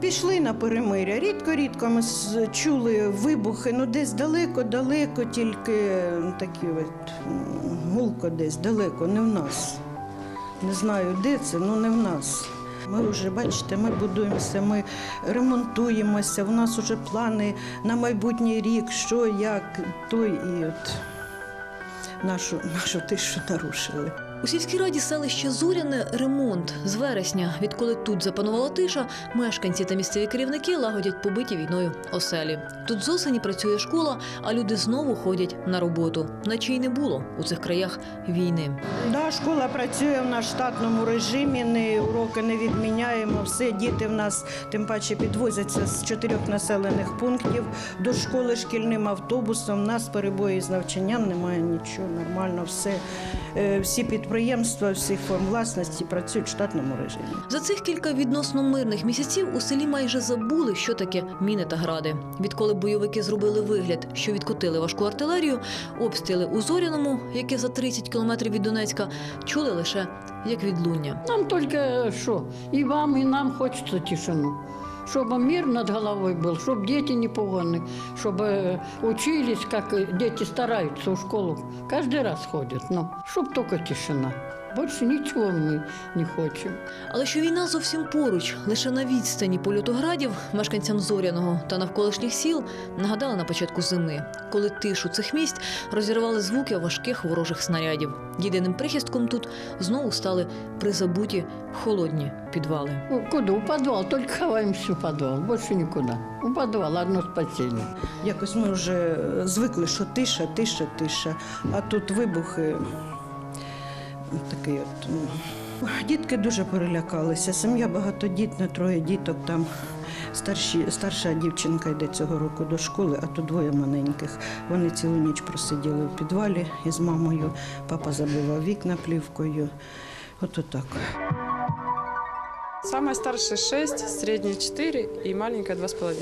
Пішли на перемиря, рідко-рідко ми чули вибухи, ну десь далеко-далеко, тільки такі от гулко десь далеко, не в нас. Не знаю, де це, ну не в нас. Ми вже, бачите, ми будуємося, ми ремонтуємося, у нас вже плани на майбутній рік, що, як, той і от нашу, нашу тишу нарушили. У сільській раді селища Зоряне ремонт з вересня. Відколи тут запанувала тиша, мешканці та місцеві керівники лагодять побиті війною оселі. Тут з осені працює школа, а люди знову ходять на роботу, наче й не було у цих краях війни. Да, школа працює в нас штатному режимі, не, уроки не відміняємо. Все, діти в нас тим паче підвозяться з чотирьох населених пунктів до школи шкільним автобусом. У нас перебої з навчанням немає нічого, нормально все. Е, Всі підприємства, всіх форм власності працюють в штатному режимі. За цих кілька відносно мирних місяців у селі майже забули, що таке міни та гради. Відколи бойовики зробили вигляд, що відкотили важку артилерію, обстріли у Зоряному, яке за 30 кілометрів від Донецька, чули лише як відлуння. Нам только что, и вам, и нам хочется тишину. Чтобы мир над головой был, чтобы дети не пуганы, чтобы учились, как и дети стараются в школу. Каждый раз ходят, но чтобы только тишина. Больше ничего мы не хотим. Але що війна зовсім поруч, лише на відстані польоту градів, мешканцям Зоряного та навколишніх сіл нагадали на початку зими, коли тишу цих місць розірвали звуки важких ворожих снарядів. Єдиним прихистком тут знову стали призабуті холодні підвали. Куда? В подвал. Только ховаемся в подвал. Больше никуда. У подвала одно спасение. Якось ми вже е, звикли, що тиша, тиша, тиша. А тут вибухи. Такий от. ну. Дітки дуже перелякалися. Сім'я багатодітна, троє діток там. Старші, старша дівчинка йде цього року до школи, а то двоє маленьких. Вони цілу ніч просиділи в підвалі із мамою. Папа забивав вікна плівкою. От отак. Самая старшая 6, средняя 4 и маленькая 2,5.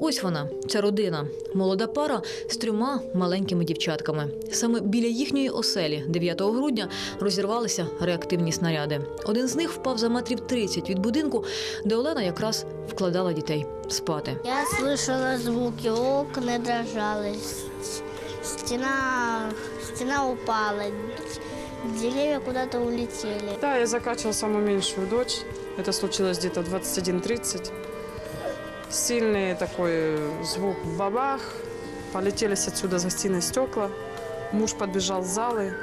Ось вона, ця родина, молода пара з трьома маленькими дівчатками. Саме біля їхньої оселі 9 грудня розірвалися реактивні снаряди. Один з них впав за метрів 30 від будинку, де Олена якраз вкладала дітей спати. Я слышала звуки, окна дрожали, с- стена, стена упала, деревья куда-то улетели. Да, я закачивала самую меньшую дочь. Это случилось где-то в 21.30. Сильный такой звук бабах. Полетелись отсюда с гостиной стекла. Муж подбежал с залы.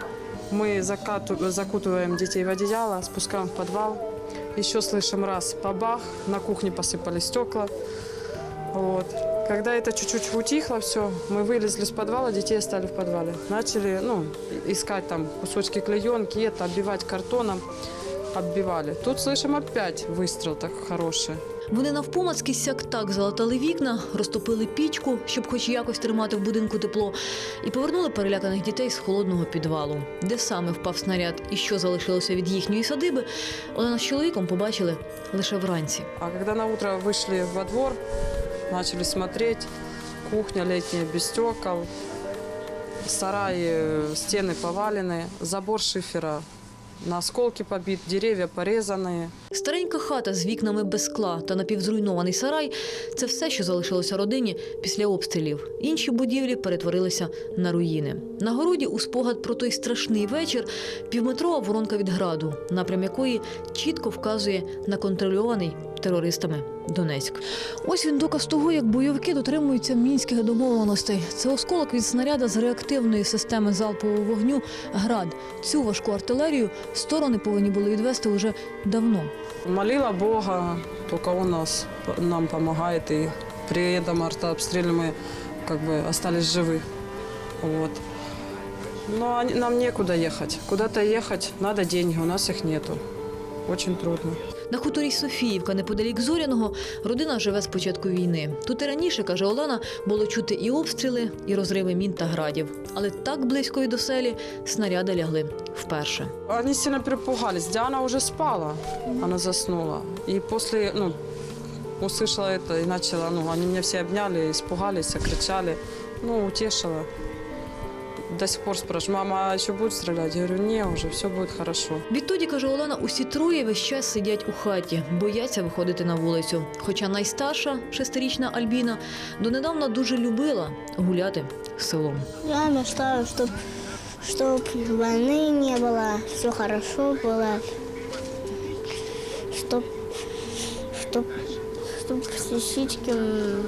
Мы закату- закутываем детей в одеяло, спускаем в подвал. Еще слышим раз бабах, на кухне посыпались стекла. Вот. Когда это чуть-чуть утихло все, мы вылезли с подвала, детей оставили в подвале. Начали ну, и- искать там кусочки клеенки, это оббивать картоном. Оббивали. Тут слышим опять выстрел так хороший. Вони навпомацьки сяк так залатали вікна, розтопили пічку, щоб хоч якось тримати в будинку тепло, і повернули переляканих дітей з холодного підвалу, де саме впав снаряд і що залишилося від їхньої садиби, Олена з чоловіком побачили лише вранці. А когда на утро вышли во двор, начали смотреть, кухня летняя без стекол, сараи, э, стены повалены, забор шифера на осколки побит, деревья порезанные. Старенька хата з вікнами без скла та напівзруйнований сарай це все, що залишилося родині після обстрілів. Інші будівлі перетворилися на руїни. На городі у спогад про той страшний вечір півметрова воронка від граду, напрям якої чітко вказує на контрольований терористами Донецьк. Ось він доказ того, як бойовики дотримуються мінських домовленостей. Це осколок від снаряда з реактивної системи залпового вогню град. Цю важку артилерію сторони повинні були відвести уже давно. Молила Бога, только Он нас, нам помогает. И при этом артообстреле мы как бы остались живы. Вот. Но они- нам некуда ехать. Куда-то ехать надо деньги, у нас их нету. Очень трудно. На хуторі Софіївка, неподалік Зоряного, родина живе з початку війни. Тут і раніше, каже Олена, було чути і обстріли, і розриви мін та градів. Але так близько і до селі снаряди лягли вперше. Они сильно перепугались. Диана уже спала, она заснула. И после, ну, услышала это и начала, ну, они меня все обняли, испугались, кричали. Ну, утешила До сих пор спрашиваю, мама, а еще будет стрелять? Я говорю, не, уже все будет хорошо. Відтоді, каже Олена, усі троє весь час сидять у хаті, бояться виходити на вулицю. Хоча найстарша, шестирічна Альбіна, донедавна дуже любила гуляти селом. Я мечтаю, чтобы чтоб войны не было, все хорошо было, чтоб, чтоб, чтоб сесички, м,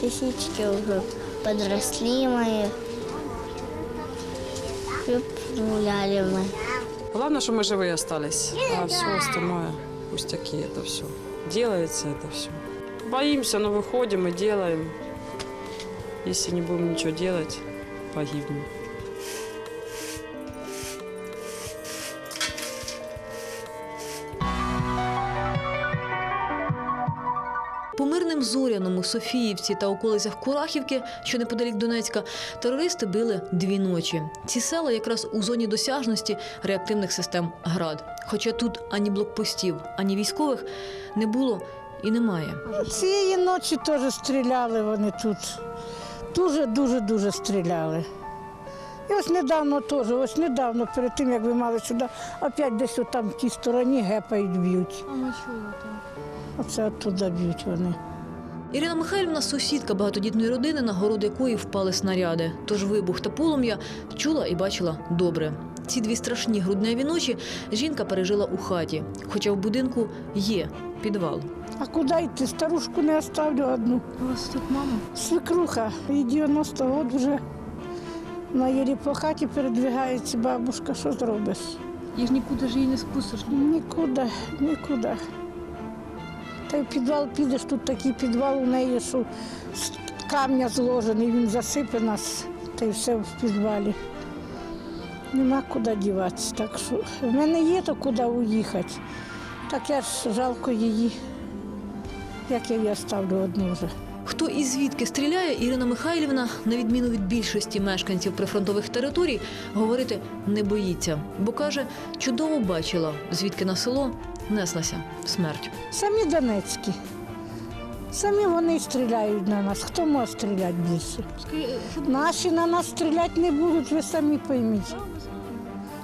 сесички уже подросли мои, чтоб гуляли мы. Главное, что мы живые остались, а все остальное пустяки, это все. Делается это все. Боимся, но выходим и делаем. Если не будем ничего делать, погибнем. Зоряному, Софіївці та околицях Курахівки, що неподалік Донецька, терористи били дві ночі. Ці села якраз у зоні досяжності реактивних систем ГРАД. Хоча тут ані блокпостів, ані військових не було і немає. Цієї ночі теж стріляли вони тут. Дуже-дуже дуже стріляли. І ось недавно теж, ось недавно, перед тим, як ви мали сюди, опять десь там в тій стороні гепають, б'ють. А ми чули там? Оце оттуда б'ють вони. Ірина Михайлівна сусідка багатодітної родини, на город якої впали снаряди. Тож вибух та полум'я чула і бачила добре. Ці дві страшні грудневі ночі жінка пережила у хаті, хоча в будинку є підвал. А куди йти? Старушку не оставлю одну. У вас тут мама? Свекруха, їй 90 років вже. На єлі по хаті передвигається бабушка, що зробиш? І ж нікуди ж її не спустиш. Нікуди, нікуди. Та підвал підеш, тут такий підвал у неї, що з камня зложений, він засипе нас, та й все в підвалі. Нема куди діватися. Так що в мене є то куди уїхати. Так я ж жалко її. Як я її оставлю одну вже. Хто і звідки стріляє, Ірина Михайлівна, на відміну від більшості мешканців прифронтових територій, говорити не боїться, бо каже, чудово бачила, звідки на село неслася смерть. Самі Донецькі. Самі вони стріляють на нас. Хто може стріляти більше? Наші на нас стріляти не будуть, ви самі пойміть.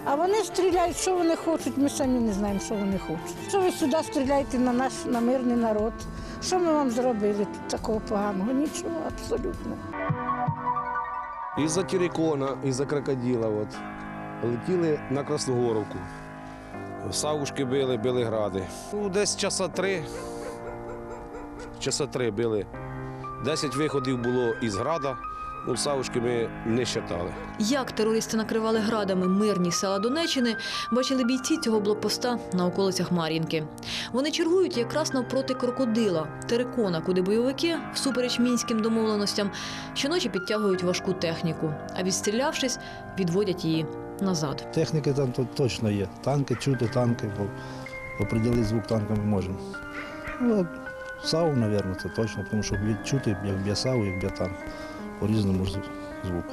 А вони стріляють, що вони хочуть, ми самі не знаємо, що вони хочуть. Що ви сюди стріляєте на наш на мирний народ? Що ми вам зробили тут такого поганого? Нічого, абсолютно. Із-за Терекона, із-за крокодила от, летіли на Красногоровку. Савушки били, били гради. Ну, десь часа три. Часа три били. Десять виходів було із града. Ну, Савушки ми не щитали. Як терористи накривали градами мирні села Донеччини, бачили бійці цього блокпоста на околицях Мар'їнки. Вони чергують якраз навпроти крокодила, терекона, куди бойовики, всупереч мінським домовленостям, щоночі підтягують важку техніку, а відстрілявшись, відводять її назад. Техніки там тут точно є. Танки, чути танки, бо оприділити звук танка ми можемо. Ну, САУ, мабуть, це точно, тому що чути, як б'є САУ, як б'є танк. По-різному звук.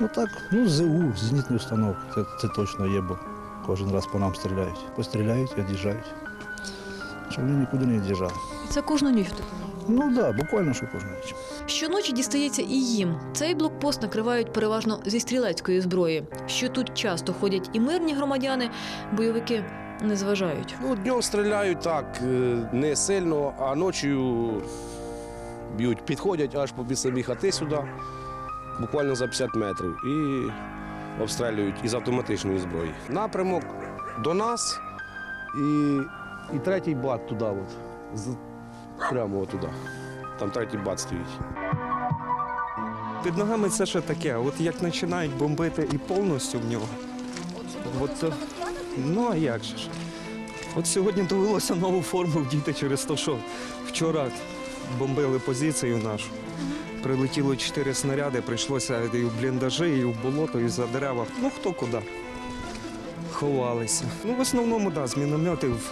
Ну так, ну ЗУ, зенітні установки, це, це точно є, бо кожен раз по нам стріляють. Постріляють, від'їжджають. Щоб вони нікуди не від'їжджали. Це кожну ніч. Ну так, да, буквально що кожну ніч. Щоночі дістається і їм. Цей блокпост накривають переважно зі стрілецької зброї. Що тут часто ходять і мирні громадяни, бойовики не зважають. Ну, днем стріляють так, е, не сильно, а ночі б'ють, підходять аж по самі хати сюди, буквально за 50 метрів, і обстрілюють із автоматичної зброї. Напрямок до нас і, і третій бат туди, от, прямо от туди. Там третій бат стоїть. Під ногами це ще таке. От як починають бомбити і повністю в нього. От, ну а як же ж? От сьогодні довелося нову форму вдіти через те, що вчора бомбили позицію нашу. Прилетіло чотири снаряди, прийшлося і в бліндажі, і в болото, і за дерева. Ну хто куди. Ховалися. Ну, в основному, да, з мінометів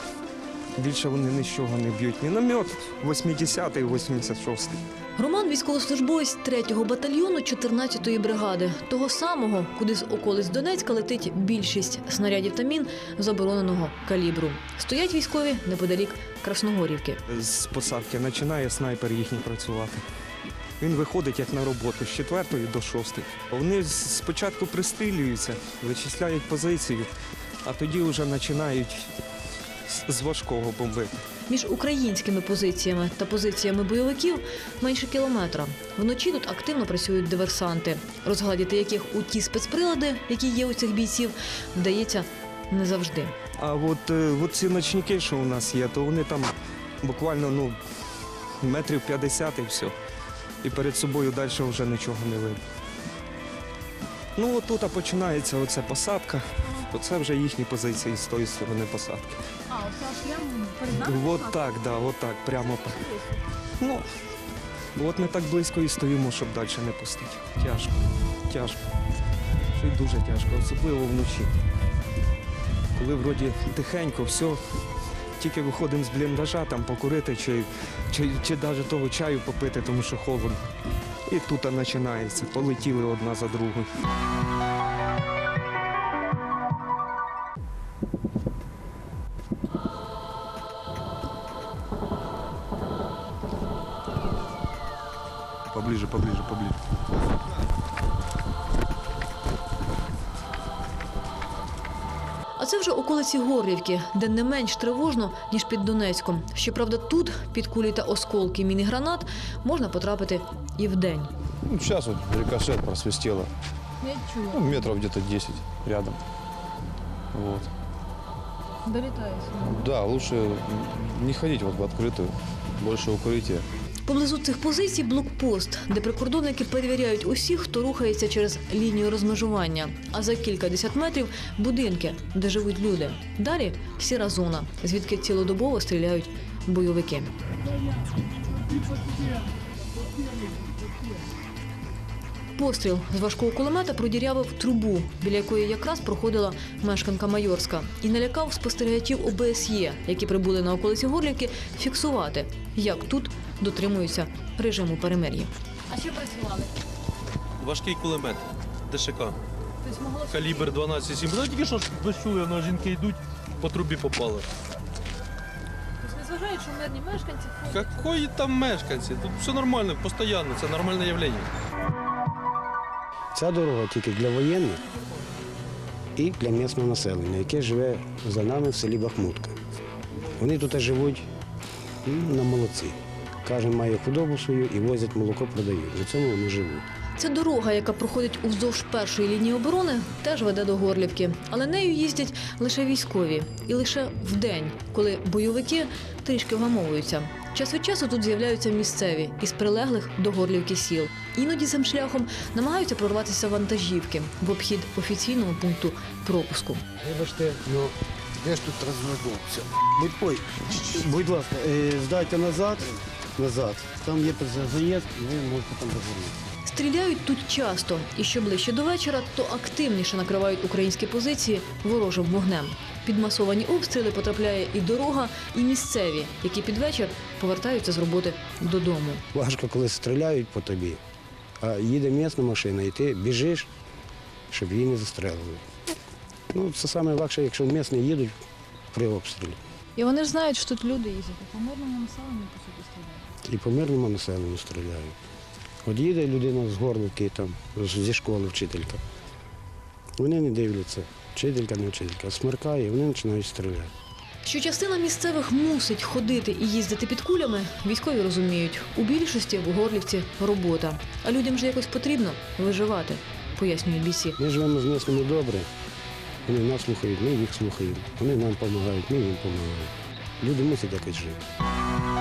більше вони нічого не б'ють. Міномет 80-й, 86-й. Роман військовослужбовець 3-го батальйону 14-ї бригади, того самого, куди з околиць Донецька летить більшість снарядів та мін забороненого калібру. Стоять військові неподалік Красногорівки. з посадки починає снайпер їхній працювати. Він виходить як на роботу з 4 до 6. Вони спочатку пристрілюються, вичисляють позицію, а тоді вже починають з- важкого бомбити. Між українськими позиціями та позиціями бойовиків менше кілометра. Вночі тут активно працюють диверсанти, розгладіти яких у ті спецприлади, які є у цих бійців, вдається не завжди. А от, е, от ці ночники, що у нас є, то вони там буквально ну, метрів 50 і все. І перед собою далі вже нічого не видно. Ну, от тут починається оця посадка. Оце вже їхні позиції з тої сторони посадки. А, аж прямо перед? От так, да, от так, прямо. Ну, от ми так близько і стоїмо, щоб далі не пустити. Тяжко, тяжко. Ще й дуже тяжко, особливо вночі. Коли вроді тихенько, все, тільки виходимо з бліндажа, там покурити чи, чи, чи навіть того чаю попити, тому що холодно. І тут починається. Полетіли одна за другою. Околиці Горлівки, де не менш тривожно, ніж під Донецьком. Щоправда, тут під кулі та осколки міні-гранат можна потрапити і вдень. Ну, сейчас вот рикошет чую. Ну, метров где-то 10 рядом. Вот. Долітає сюди. Да, лучше не ходить вот в открытую. Больше укрытия. Поблизу цих позицій блокпост, де прикордонники перевіряють усіх, хто рухається через лінію розмежування. А за кількадесят метрів будинки, де живуть люди. Далі сіра зона, звідки цілодобово стріляють бойовики. Постріл з важкого кулемета продірявив трубу, біля якої якраз проходила мешканка Майорська, і налякав спостерігачів ОБСЄ, які прибули на околиці Горлівки, фіксувати, як тут дотримуються режиму перемир'я. А що працювали? Важкий кулемет ДШК. Тобто могло Калібр 12,7. Ну тільки що ви чули, воно жінки йдуть, по трубі попали. тобто не зважають, що мирні мешканці ходять. Какої там мешканці? Тут все нормально, постійно, це нормальне явлення. Ця дорога тільки для воєнних і для місцевого населення, яке живе за нами в селі Бахмутка. Вони тут живуть ну, на молодці. Кожен має худобу свою і возять молоко, продають. На цьому вони живуть. Ця дорога, яка проходить уздовж першої лінії оборони, теж веде до Горлівки, але нею їздять лише військові і лише вдень, коли бойовики трішки вгамовуються. Час від часу тут з'являються місцеві із прилеглих до Горлівки сіл. Іноді цим шляхом намагаються прорватися вантажівки в обхід офіційного пункту пропуску. Вибачте, ну де ж тут розвернувся? Будь, ласка, е, здайте назад, назад. Там є заїзд, ви можете там розвернутися. Стріляють тут часто, і що ближче до вечора, то активніше накривають українські позиції ворожим вогнем. Під масовані обстріли потрапляє і дорога, і місцеві, які під вечір повертаються з роботи додому. Важко, коли стріляють по тобі, а їде місна машина, і ти біжиш, щоб її не застрелили. Ну, це саме легше, якщо місні їдуть при обстрілі. І вони ж знають, що тут люди їздять. По мирному населенню, по суті, стріляють. І по мирному населенню стріляють. От їде людина з горлівки, там, зі школи вчителька. Вони не дивляться, вчителька, не вчителька. Смеркає, вони починають стріляти. Що частина місцевих мусить ходити і їздити під кулями, військові розуміють. У більшості в Горлівці робота. А людям же якось потрібно виживати, пояснюють бійці. Ми живемо з місними добре. Вони нас слухають, ми їх слухаємо. Вони нам допомагають, ми їм допомагаємо. Люди мусять якось жити.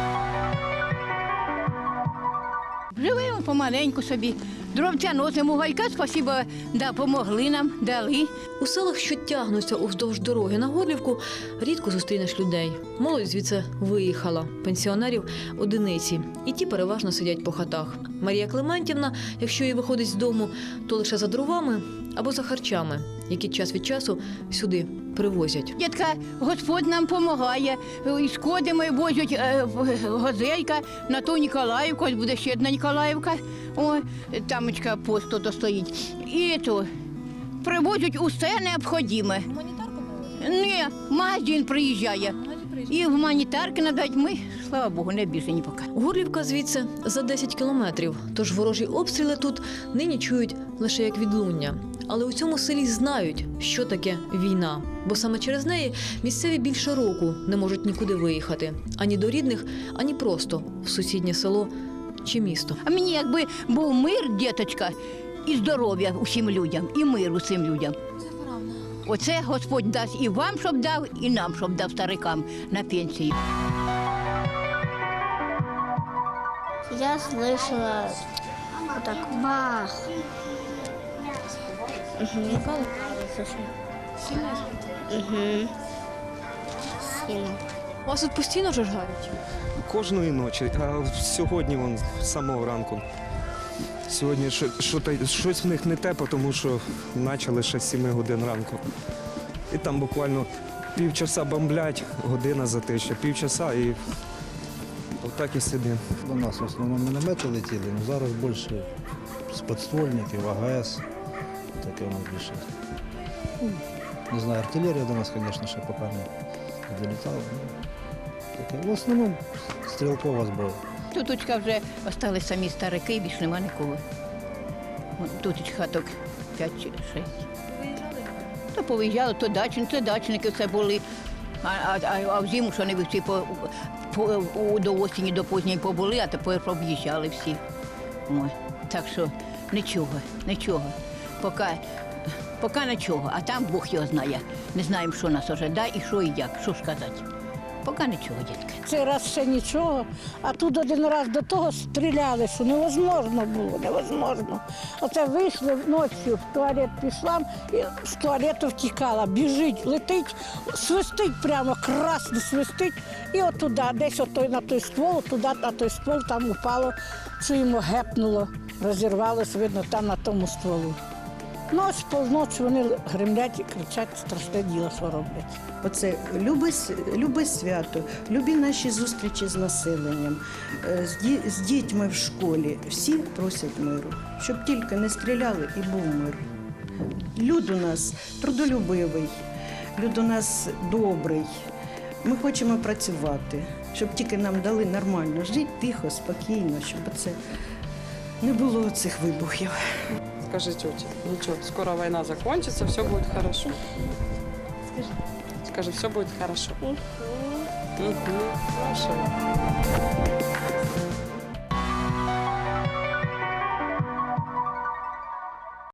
Живемо помаленьку собі. Дровця носимо гайка, спасіба, да, помогли нам, дали. У селах, що тягнуться уздовж дороги на Горлівку, рідко зустрінеш людей. Молодь звідси виїхала, пенсіонерів одиниці, і ті переважно сидять по хатах. Марія Клементівна, якщо їй виходить з дому, то лише за дровами або за харчами, які час від часу сюди привозять. Дітка, Господь нам допомагає. І сходимо, і возять е, газелька на ту Ніколаївку, ось буде ще одна Ніколаївка. О, тамочка пост тут стоїть. І то привозять усе необхідне. Гуманітарку привозять? Ні, магазин приїжджає. І гуманітарки надать ми, слава Богу, не більше ні поки. Горлівка звідси за 10 кілометрів, тож ворожі обстріли тут нині чують лише як відлуння. Але у цьому селі знають, що таке війна, бо саме через неї місцеві більше року не можуть нікуди виїхати ані до рідних, ані просто в сусіднє село чи місто. А мені якби був мир, діточка, і здоров'я усім людям, і мир усім людям. Оце Господь дасть і вам, щоб дав, і нам, щоб дав старикам на пенсії. Я слышала так бах. Угу. Угу. Сильно. У вас тут постійно жажгають? Кожної ночі, а сьогодні вон з самого ранку. Сьогодні що, що, щось в них не те, тому що почали ще з 7 годин ранку. І там буквально півчаса бомблять, година затища, півчаса і отак і сидимо. До нас в основному міномети летіли, але зараз більше з підствольників, АГС. Таке у нас більше. Не знаю, артилерія до нас, звісно, ще поки не долітала. Таке. В основному стрілкова зброя. Тут вже остались самі старики, більше нема нікого. Тут хаток 5 чи 6. То повиїжджали, то дачники, то дачники все були. А, а, а, взиму, що не всі по, по, до осені, до поздньої побули, а тепер об'їжджали всі. Ой. Так що нічого, нічого. Поки, поки нічого, а там Бог його знає. Не знаємо, що нас ожидає і що і як, що ж казати. Поки нічого, дітки. Цей раз ще нічого, а тут один раз до того стріляли, що невозможно було, невозможно. Оце вийшли ночі, в туалет пішла і з туалету втікала, біжить, летить, свистить прямо, красно свистить, і от туди, десь отой на той ствол, туди на той ствол там упало, чуємо, гепнуло, розірвалося, видно, там на тому стволу. Ночь, полночі вони гремлять і кричать, страшне діло, що роблять. Оце любе, с- любе свято, любі наші зустрічі з населенням, е, з, з дітьми в школі. Всі просять миру, щоб тільки не стріляли і був мир. Люд у нас трудолюбивий, люд у нас добрий. Ми хочемо працювати, щоб тільки нам дали нормально жити, тихо, спокійно, щоб це не було цих вибухів. Скажи тете, ничего, скоро война закончится, все будет хорошо. Скажи. Скажи, все будет хорошо. Угу. Хорошо.